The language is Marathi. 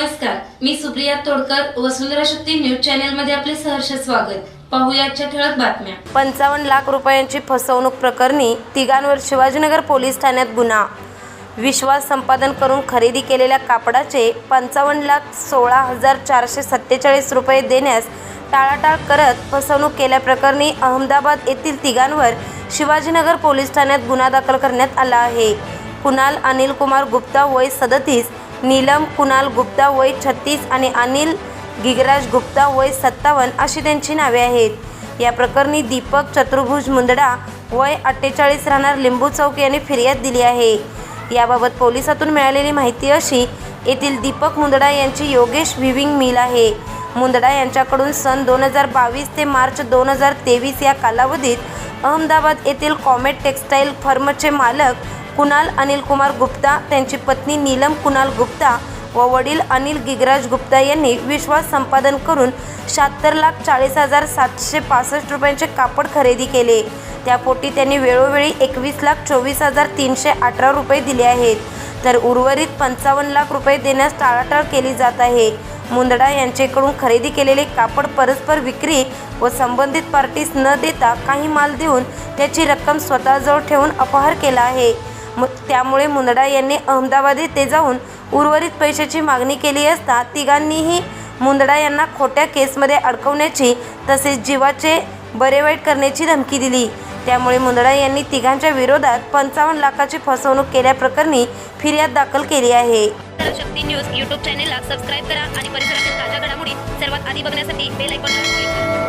नमस्कार मी सुप्रिया तोडकर वसुंधरा शक्ती न्यूज चॅनेल मध्ये आपले सहर्ष स्वागत. ठळक बातम्या. पंचावन्न लाख रुपयांची फसवणूक प्रकरणी तिघांवर शिवाजीनगर पोलीस ठाण्यात गुन्हा. विश्वास संपादन करून खरेदी केलेल्या कापडाचे पंचावन्न लाख सोळा हजार चारशे सत्तेचाळीस रुपये देण्यास टाळाटाळ करत फसवणूक केल्याप्रकरणी अहमदाबाद येथील तिघांवर शिवाजीनगर पोलीस ठाण्यात गुन्हा दाखल करण्यात आला आहे. कुणाल अनिल कुमार गुप्ता वय सदतीस नीलम कुणाल गुप्ता वय छत्तीस आणि अनिल गिगराज गुप्ता वय सत्तावन्न अशी त्यांची नावे आहेत. या प्रकरणी दीपक चतुर्भुज मुंदडा वय अठ्ठेचाळीस राहणार लिंबू चौक यांनी फिर्याद दिली आहे. याबाबत पोलिसातून मिळालेली माहिती अशी येथील दीपक मुंदडा यांची योगेश व्हिविंग मिल आहे. मुंदडा यांच्याकडून सन दोन हजार बावीस ते मार्च दोन हजार तेवीस या कालावधीत अहमदाबाद येथील कॉमेट टेक्स्टाईल फर्मचे मालक कुणाल अनिल कुमार गुप्ता त्यांची पत्नी नीलम कुणाल गुप्ता व वडील अनिल गिगराज गुप्ता यांनी विश्वास संपादन करून शहात्तर लाख चाळीस हजार सातशे पासष्ट रुपयांचे कापड खरेदी केले. त्यापोटी त्यांनी वेळोवेळी एकवीस लाख चोवीस हजार तीनशे अठरा रुपये दिले आहेत. तर उर्वरित पंचावन्न लाख रुपये देण्यास टाळाटाळ केली जात आहे. मुंदडा यांच्याकडून खरेदी केलेले कापड परस्पर विक्री व संबंधित पार्टीस न देता काही माल देऊन त्याची रक्कम स्वतःजवळ ठेवून अपहार केला आहे. मग त्यामुळे मुंदडा यांनी अहमदाबाद येथे जाऊन उर्वरित पैशाची मागणी केली असता तिघांनीही मुंदडा यांना खोट्या केसमध्ये अडकवण्याची तसेच जीवाचे बरे वाईट करण्याची धमकी दिली. त्यामुळे मुंदडा यांनी तिघांच्या विरोधात पंचावन्न लाखाची फसवणूक केल्याप्रकरणी फिर्याद दाखल केली आहे. शक्ती न्यूज यूट्यूब चॅनेलला सबस्क्राईब करा आणि परिसरातील ताज्या घडामोडी सर्वात आधी बघण्यासाठी बेल